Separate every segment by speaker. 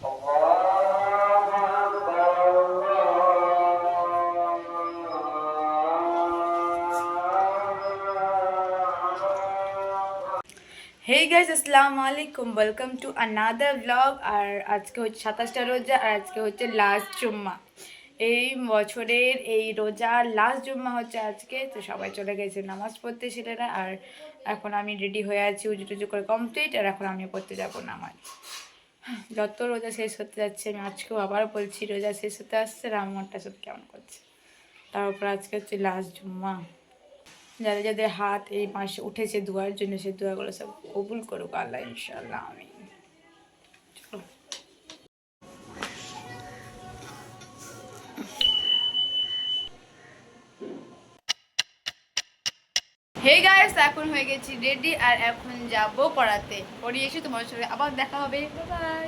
Speaker 1: হেই guys আসসালামু আলাইকুম welcome to another blog আর আজকে হচ্ছে সাতাশটা রোজা, আর আজকে হচ্ছে লাস্ট জুম্মা। এই বছরের এই রোজা লাস্ট জুম্মা হচ্ছে আজকে। তো সবাই চলে গেছে নামাজ পড়তে ছেলেরা। আর এখন আমি রেডি হয়ে আছি উজু টুজু করে কমপ্লিট আর এখন আমি পড়তে যাব নামাজ। যত রোজা শেষ হতে যাচ্ছে, আমি আজকেও আবার বলছি, রোজা শেষ হতে আসছে আর সব কেমন করছে? তারপর আজকে হচ্ছে লাস্ট জুম্মা। যাদের যাদের হাত এই মাসে উঠেছে দোয়ার জন্য, সে দোয়াগুলো সব কবুল করুক আল্লাহ ইনশাল্লাহ আমি হে গাইস এখন হয়ে গেছি রেডি আর এখন যাব পড়াতে। পড়িয়ে এসে তোমার সঙ্গে আবার দেখা হবে। বাই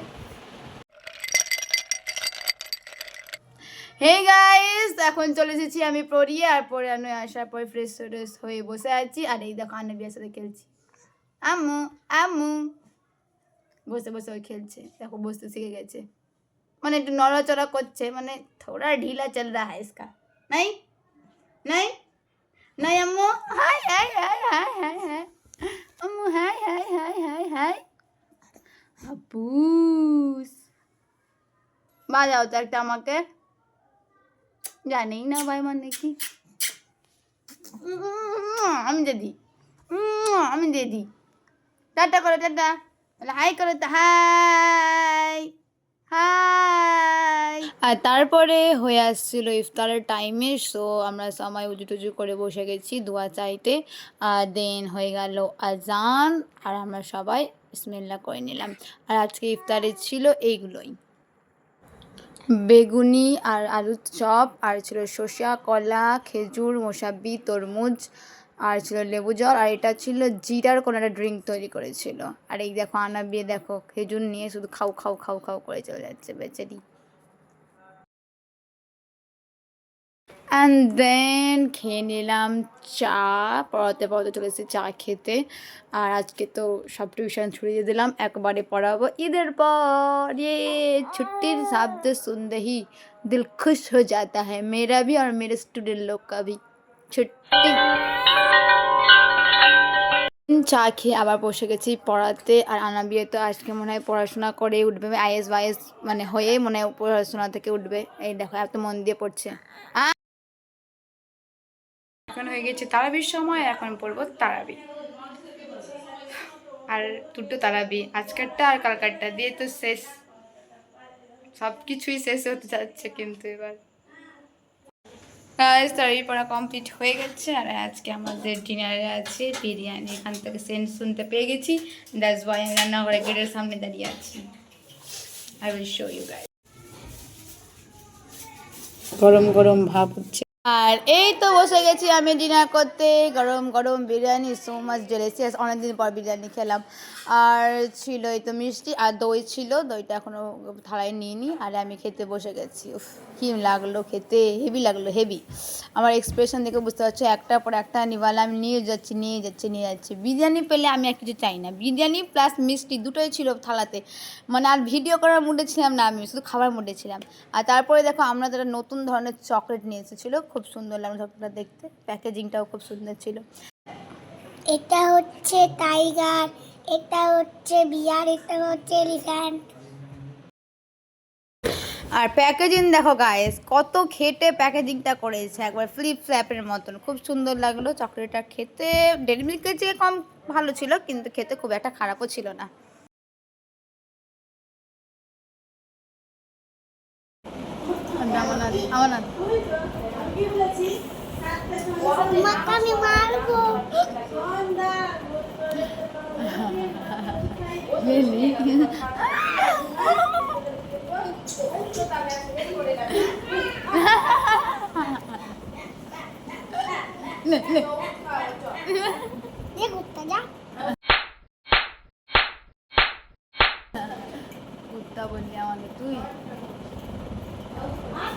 Speaker 1: হে গাইস এখন চলে এসেছি আমি পড়িয়ে আর পরে আমি আসার পরে ফ্রেশ ফ্রেশ হয়ে বসে আছি। আর এই দেখো আনবিয়ার সাথে খেলছি। আম্মু আম্মু। বসে বসে ওই খেলছে। দেখো, বসতে শিখে গেছে। মানে একটু নড়াচড়া করছে। মানে থোড়া ঢিলা চল রা হ্যাঁ নাই? নাই? নাই আম্মু হাই হাই হাই হাই হাই হাই আম্মু হাই হাই হাই হাই হাই হাপুস বাজাও তো একটা আমাকে জানেই না ভাই মানে কি উম, আমি দিদি উম, আমি দিদি টাটা করো টাটা বলে হাই করো তো হাই হাই আর তারপরে হয়ে আসছিল ইফতারের টাইমে সো আমরা সময় উজু টুজু করে বসে গেছি দোয়া চাইতে। আর দেন হয়ে গেল আজান, আর আমরা সবাই বিসমিল্লাহ করে নিলাম। আর আজকে ইফতারে ছিল এইগুলোই। বেগুনি আর আলুর চপ, আর ছিল শসা কলা, খেজুর মোসাব্বি তরমুজ, আর ছিল লেবু জল, আর এটা ছিল জিরার কোনো একটা ড্রিঙ্ক তৈরি করেছিল। আর এই দেখো আনা বিয়ে দেখো, খেজুর নিয়ে শুধু খাও খাও খাও খাও করে চলে যাচ্ছে বেচারি। অ্যান্ড দেন খেয়ে নিলাম চা পড়াতে পড়াতে চলে এসেছি, চা খেতে। আর আজকে তো সব টিউশন ছুটিয়ে দিলাম, একবারে পড়াবো। ঈদের পর ইয়ে ছুটির শব্দ শুনতে দিল খুশ হয়ে যাতা হ্যাঁ মেরা ভি আর মেরে স্টুডেন্ট লোক কা ভি। ছুটি। চা খেয়ে আবার বসে গেছি পড়াতে। আর আনা বিয়ে তো আজকে মনে হয় পড়াশোনা করে উঠবে, আইএস বাইএস মানে হয়ে মনে হয় পড়াশোনা থেকে উঠবে। এই দেখো, এত মন দিয়ে পড়ছে। এখন হয়ে গেছে তারাবির সময়, এখন পড়ব তারাবি। আর দুটো তারাবি, আজকেরটা আর কালকারটা দিয়ে তো শেষ। সব কিছুই শেষ হতে যাচ্ছে কিন্তু এবার। তারাবি পড়া কমপ্লিট হয়ে গেছে। আর আজকে আমাদের ডিনারে আছে বিরিয়ানি। এখান থেকে সেন্ট শুনতে পেয়ে গেছি। দ্যাটস ওয়াই আমি রান্নাঘরে গেটের সামনে দাঁড়িয়ে আছি। আই উইল শো ইউ গরম গরম ভাব হচ্ছে আর এই তো বসে গেছি আমি ডিনার করতে। গরম গরম বিরিয়ানি সো মাছ ডেলিসিয়াস অনেকদিন পর বিরিয়ানি খেলাম। আর ছিল এই তো মিষ্টি, আর দই ছিল। দইটা এখনও থালায় নিইনি, আর আমি খেতে বসে গেছি। উফ, কী লাগল খেতে? হেভি লাগল হেভি আমার এক্সপ্রেশন দেখে বুঝতে পারছ, একটার পর একটা নিবালা, আমি নিয়ে যাচ্ছি নিয়ে যাচ্ছি নিয়ে যাচ্ছি। বিরিয়ানি পেলে আমি আর কিছু চাই না। বিরিয়ানি প্লাস মিষ্টি দুটোই ছিল থালাতে। মানে আর ভিডিও করার মুডে ছিলাম না আমি, শুধু খাবার মুডে ছিলাম। আর তারপরে দেখো, আমরা যারা নতুন ধরনের চকলেট নিয়ে এসেছিল। খুব সুন্দর লাগল চকলেটটা দেখতে। প্যাকেজিংটাও খুব সুন্দর ছিল।
Speaker 2: এটা হচ্ছে টাইগার এটা হচ্ছে বিয়ার এটা হচ্ছে এলিফ্যান্ট
Speaker 1: আর প্যাকেজিং দেখো গায়েস কত খেটে প্যাকেজিংটা করেছে। একবার ফ্লিপ ফ্ল্যাপের মতন। খুব সুন্দর লাগল। চকলেটটা খেতে ডেরি মিল্কের চেয়ে কম ভালো ছিল কিন্তু খেতে খুব একটা খারাপও ছিল না। আমার না
Speaker 2: তোমাকে আমি মারবো এ কুত্তা যা
Speaker 1: কুত্তা বললি আমাকে তুই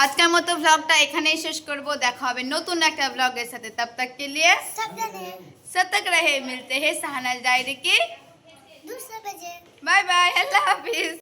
Speaker 1: आज का मत ब्लग शेष करब देखा नतुन एक ब्लगर तब तक के लिए सतक रहे मिलते हैं सहनल डायरी की बाय बाय अल्लाह हाफिज